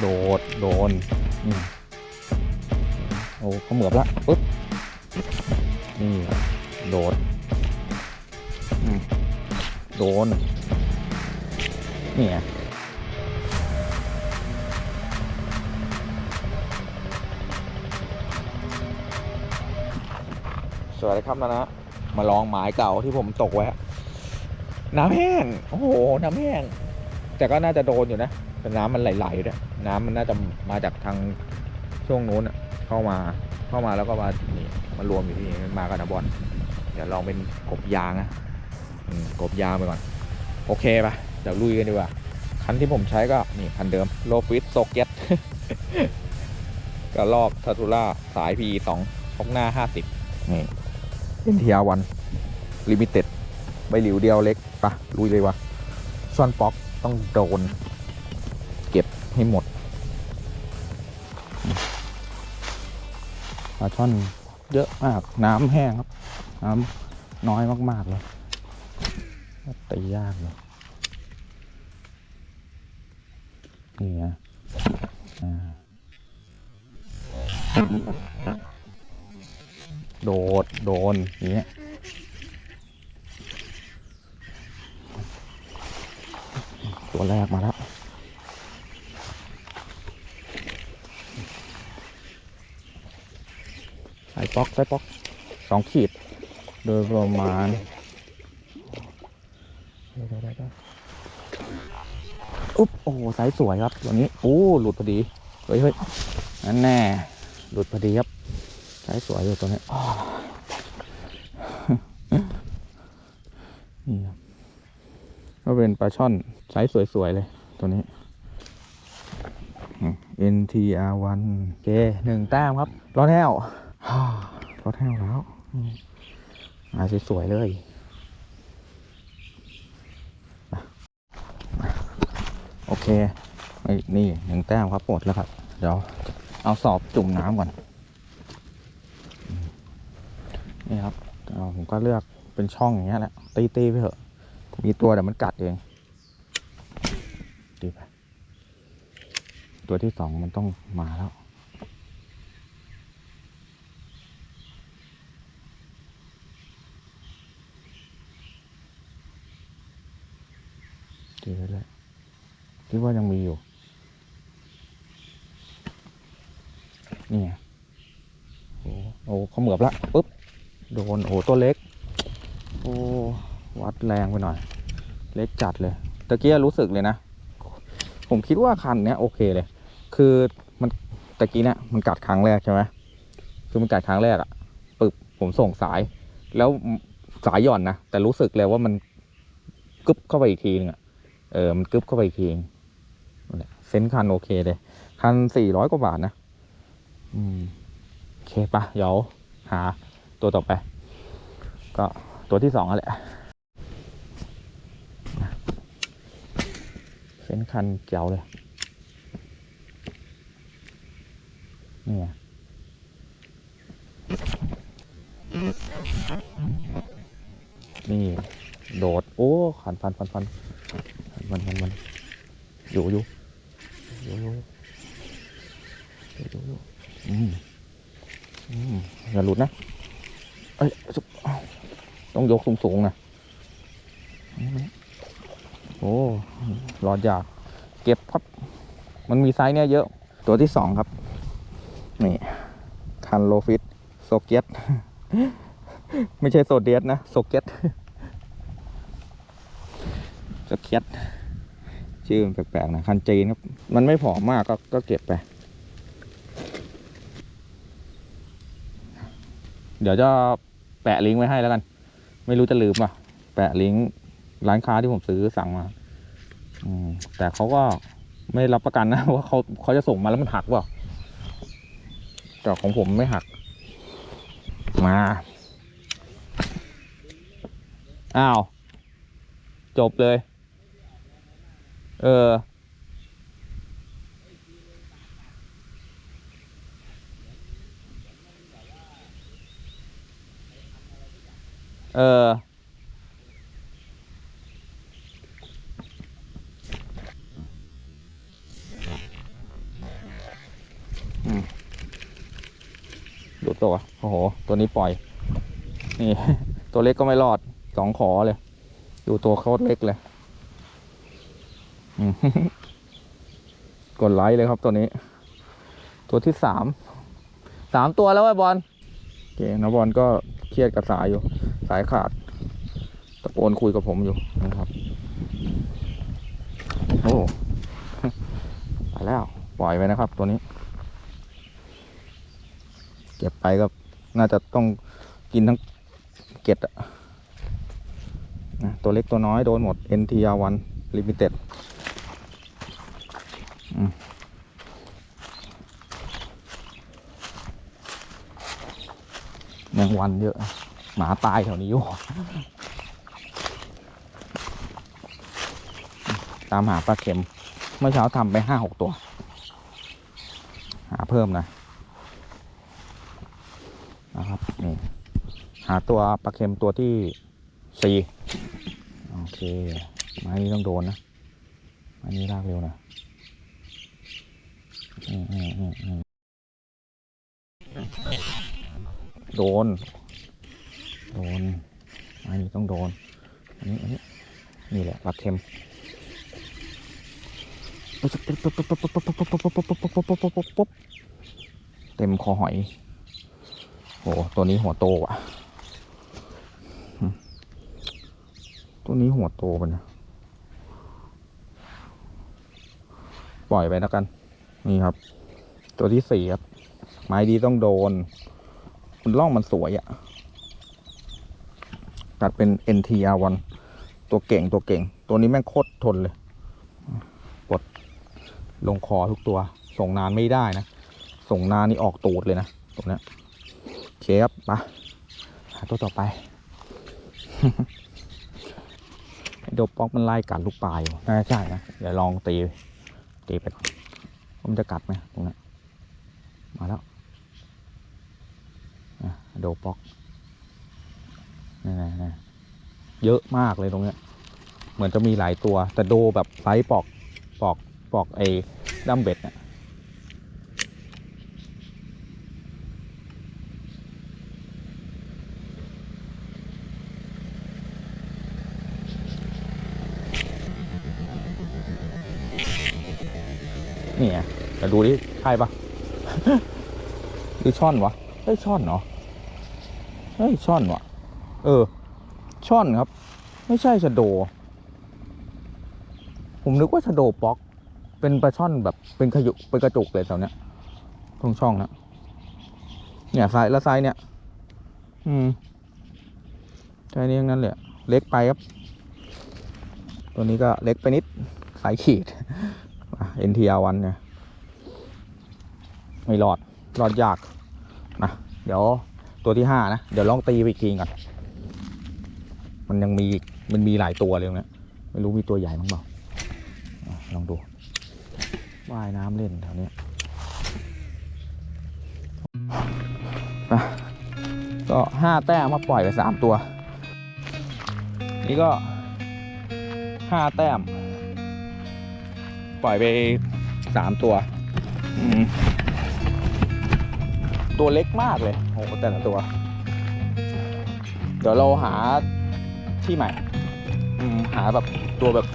โดด โดนอืมโอ้เขาเหมือบละปึ๊บนี่ โดด โดน นี่ไงสวัสดีครับนะนะ มาลองหมายเก่าที่ผมตกไว้น้ำแห้ง โอ้โห น้ำแห้ง แต่ก็น่าจะโดนอยู่นะแต่น้ำมันไหลๆด้วย น้ำมันน่าจะมาจากทางช่วงนู้นเข้ามาเข้ามาแล้วก็มานี่มารวมอยู่ที่นี่มากับนาบอลเดี๋ยวลองเป็นกบยางนะกบยางไปก่อน โอเคปะเดี๋ยวลุยกันดีกว่า คันที่ผมใช้ก็นี่คันเดิมโลฟิตโซเก็ตกระลอกทัตูล่าสาย PE 2ชกหน้า50นี่ NTR 1 Limited ใบหลิวเดียวเล็กปะลุยเลยวะซ่อนป๊อกต้องโดน เก็บให้หมด ลาช่อนเยอะมาก น้ำแห้งครับ น้ำน้อยมากๆเลยตียากเลยนี่ไงอ่าโดด โดนอย่างเงี้ยตัวแรกมาแล้ว ใส่ป๊อกใส่ป๊อกสองขีด โดยประมาณเดี๋ยวๆๆอุ๊บโอ้โหไซส์สวยครับตัวนี้โอ้หลุดพอดี เฮ้ยเฮ้ยนั่นแน่ หลุดพอดีครับไซส์สวยอยู่ตัวนี้นี่ครับก็เป็นปลาช่อนไซส์สวย ๆ เลย ตัวนี้ NTR1 โอเคหนึ่งแต้มครับรอดแห้วฮ่า รถแห้วแล้วอืมาสวยๆเลยโอเคไอ้นี่หนึ่งแต้มครับหมดแล้วครับ เดี๋ยวเอาสอบจุ่มน้ำก่อน นี่ครับผมก็เลือกเป็นช่องอย่างเงี้ยแหละ ตีๆไปเถอะ มีตัวเดี๋ยวมันกัดเองดีไปตัวที่สองมันต้องมาแล้ว ดีไปเลยคิดว่ายังมีอยู่ นี่โอ้โอ้เขาเหมือบละปุ๊บ โดน โอ้ตัวเล็ก โอ้ วัดแรงไปหน่อย เล็กจัดเลย ตะเกียรู้สึกเลยนะ ผมคิดว่าคันเนี้ยโอเคเลย คือมันตะกี้เนี่ยมันกัดครั้งแรกใช่ไหมคือมันกัดครั้งแรกอะปึบผมส่งสาย แล้วสายหย่อนนะ แต่รู้สึกเลยว่ามันกึบเข้าไปอีกทีนึงอะ เออมันกึบเข้าไปอีกทีนึงเซ็นคันโอเคเลย คันสี่ร้อยกว่าบาทนะ อืมโอเคปะเดี๋ยวหาตัวต่อไป ก็ตัวที่สองแหละเส้นคันเจ๋วเลยนี่ไงนี่ โดด โอ้ขันฟันฟันฟัน ฟันฟันฟันอยู่อยู่อยู่อยู่อยู่อยู่อืมอืมอย่าหลุดนะเอ้ยสุบต้องยกสูงๆนะโอ้รอดยากเก็บครับ มันมีไซส์เนี่ยเยอะ ตัวที่สองครับ นี่คันโลฟิตโซเก็ตไม่ใช่โซเดียสนะ โซเก็ต โซเก็ตชื่อมันแปลกๆนะคันจีนครับ มันไม่ผอมมากก็ก็เก็บไป เดี๋ยวจะแปะลิงก์ไว้ให้แล้วกัน ไม่รู้จะลืมป่ะ แปะลิงก์ร้านค้าที่ผมซื้อสั่งมาอืมแต่เขาก็ไม่รับประกันนะว่าเขาเขาจะส่งมาแล้วมันหักเปล่าแต่ของผมไม่หัก มา อ้าว จบเลย เออ เออ ดูตัว โอ้โห ตัวนี้ปล่อย นี่ ตัวเล็กก็ไม่รอด สองขอเลย ดูตัวโคตรเล็กเลย กดไลค์เลยครับตัวนี้ ตัวที่สามสามตัวแล้วไอ้บอลโอเคนะบอลก็เครียดกับสายอยู่ สายขาดตะโกนคุยกับผมอยู่นะครับ โอ้ไปแล้ว ปล่อยไปนะครับ ตัวนี้ เก็บไปก็น่าจะต้องกินทั้งเก็ดอะนะตัวเล็กตัวน้อยโดนหมด NTR1 Limited แมงวันเยอะ หมาตายแถวนี้อยู่ตามหาปลาเข็ม เมื่อเช้าทำไปห้าหกตัว หาเพิ่มนะ นะครับ นี่ หาตัวปลาเค็มตัวที่สี่โอเคไม้นี้ต้องโดนนะไม้นี้ลากเร็วนะ โดน โดนไม้นี้ต้องโดน อันนี้อันนี้นี่แหละปลาเค็มเต็มคอหอยโอ้ตัวนี้หัวโตว่ะ ตัวนี้หัวโตไปนะ ปล่อยไปแล้วกัน นี่ครับ ตัวที่สี่ครับ ไม้ดีต้องโดน มันล่องมันสวยอะ่ะตัดเป็น NTR1 ตัวเก่งตัวเก่ง ตัวนี้แม่งโคตรทนเลยปลดลงคอทุกตัว ส่งนานไม่ได้นะ ส่งนานนี่ออกตูดเลยนะตรงเนี้ยโอเคครับไปหาตัวต่อไปโดปอกมันไล่กัดลูกปลาอยู่น่าจะใช่นะ เดี๋ยวลองตี ตีไปก่อน มันจะกัดไหมตรงนี้นมาแล้วโดปอกนี่นี่นี่เยอะมากเลยตรงเนี้ย เหมือนจะมีหลายตัว แต่โดแบบไซส์ปอกปอกปอกไอ้ดัมเบ็ดเนี่ย ช่ปะหรือช่อนวะเฮ้ยช่อนเหรอเฮ้ยช่อนวะเออ ช่อนครับ ไม่ใช่ชะโด ผมนึกว่าชะโดป๊อก เป็นปลาช่อนแบบเป็นขยุกเป็นกระจุกเลยแถวเนี้ยตรงช่องนะเนี่ยซส์และไซส์เนี่ย อืมไซส์นี้ทั้งนั้นเลยเล็กไปครับ ตัวนี้ก็เล็กไปนิดสายขีดเอ็นทีอาวันเนี่ย ไม่รอดรอดยากนะเดี๋ยวตัวที่ห้านะ เดี๋ยวลองตีไปอีกทีก่อน มันยังมีมันมีหลายตัวเลยนี้ยไม่รู้มีตัวใหญ่มั้งเปล่าลองดูว่ายน้ำเล่นแถวนี้ยไปก็ห้าแต้มมาปล่อยไปสามตัว นี่ก็ห้าแต้ม ปล่อยไปสามตัว อืม ตัวเล็กมากเลยโอ้แต่ละตัว เดี๋ยวเราหาที่ใหม่หาแบบตัวแบบ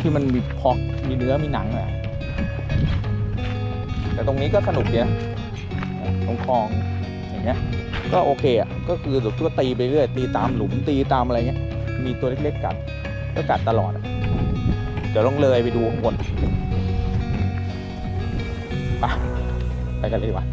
ที่มันมีพอกมีเนื้อมีหนังหน่อยแต่ตรงนี้ก็สนุกดีนะตรงคลองอย่างเงี้ย ก็โอเคอะก็คือแบบก็ตีไปเรื่อยตีตามหลุมตีตามอะไรเงี้ย มีตัวเล็กๆกัด ก็กัดตลอดอะเดี๋ยวลองเลยไปดูข้างบนไปไปกันเลยดีกว่า